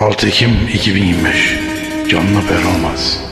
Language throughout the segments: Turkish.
6 Ekim 2025 Canlı performans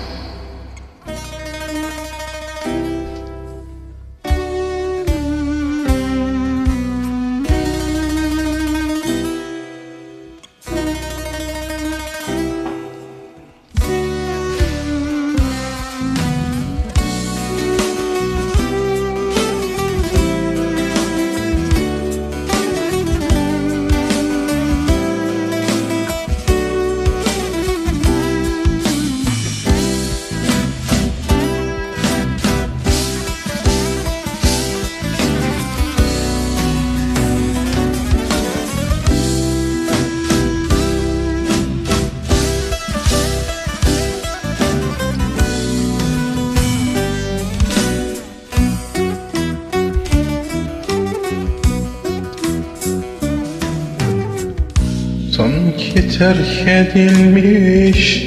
Sanki terk edilmiş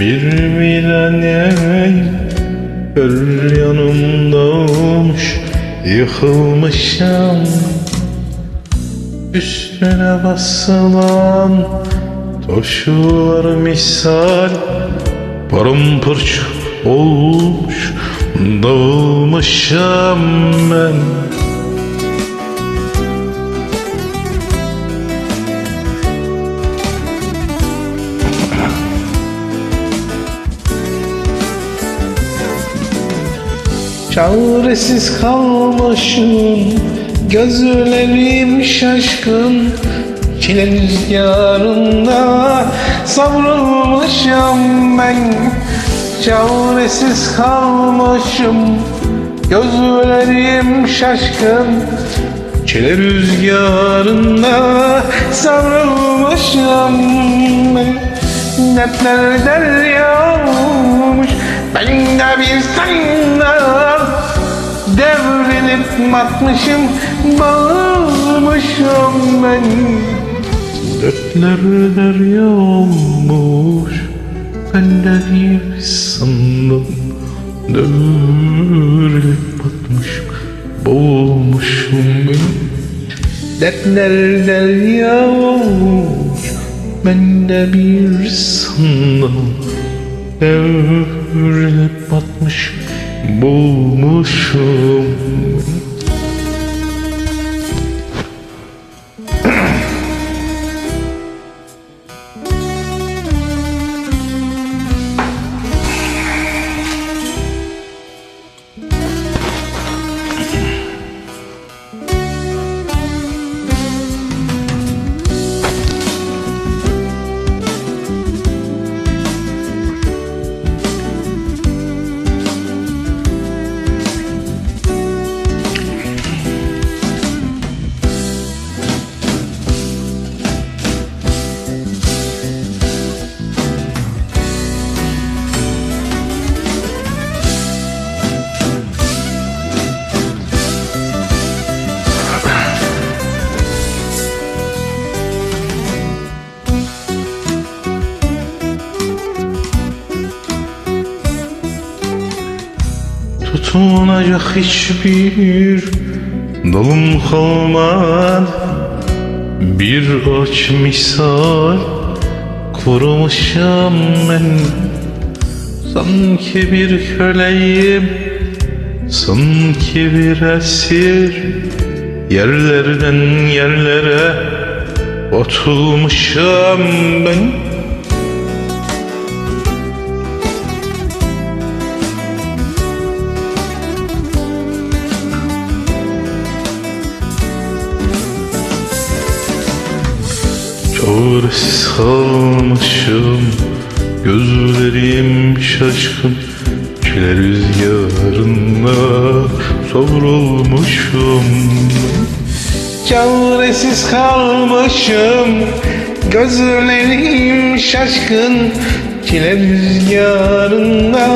bir virane Gör yanımda olmuş yıkılmışım Üstüne basılan taşlar misal Paramparça olmuş dağılmışım ben Çaresiz kalmışım Gözlerim şaşkın. Çile rüzgarında Savrulmuşum ben. Çaresiz kalmışım Gözlerim şaşkın. Çile rüzgarında Savrulmuşum ben. Dertler derya olmuş Ben de bir sandal Devrilip batmışım Bağırmışım ben. Dertler derya olmuş Ben de bir sandal Devrilip batmışım Boğulmuşum ben. Dertler derya olmuş Ben de bir sandal Devrilip batmış Boğulmuşum Tutunacak hiçbir dalım kalmadı Bir ağaç misal kurumuşum ben. Sanki bir köleyim Sanki bir esir. Yerlerden yerlere Atılmışım ben Çaresiz kalmışım Gözlerim şaşkın. Çile rüzgarında Savrulmuşum Çaresiz kalmışım Gözlerim şaşkın. Çile rüzgarında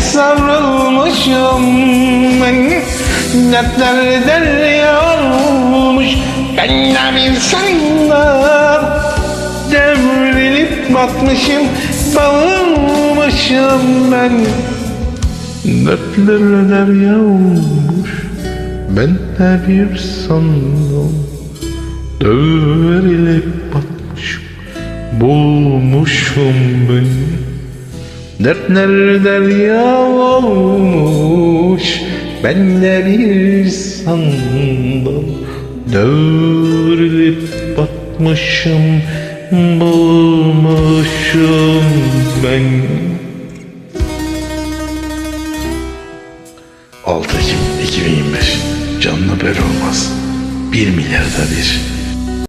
Savrulmuşum. Dertler derya olmuş. Ben de bir sandal Devrilip batmışım Bağılmışım ben. Dertler derya olmuş Ben de bir sandal Devrilip batmışım bulmuşum ben. Dertler derya olmuş Ben de bir sandal Devrilip batmışım Bulmuşum ben. 6 Ekim 2025 Canlı haber olmaz. 1 milyarda bir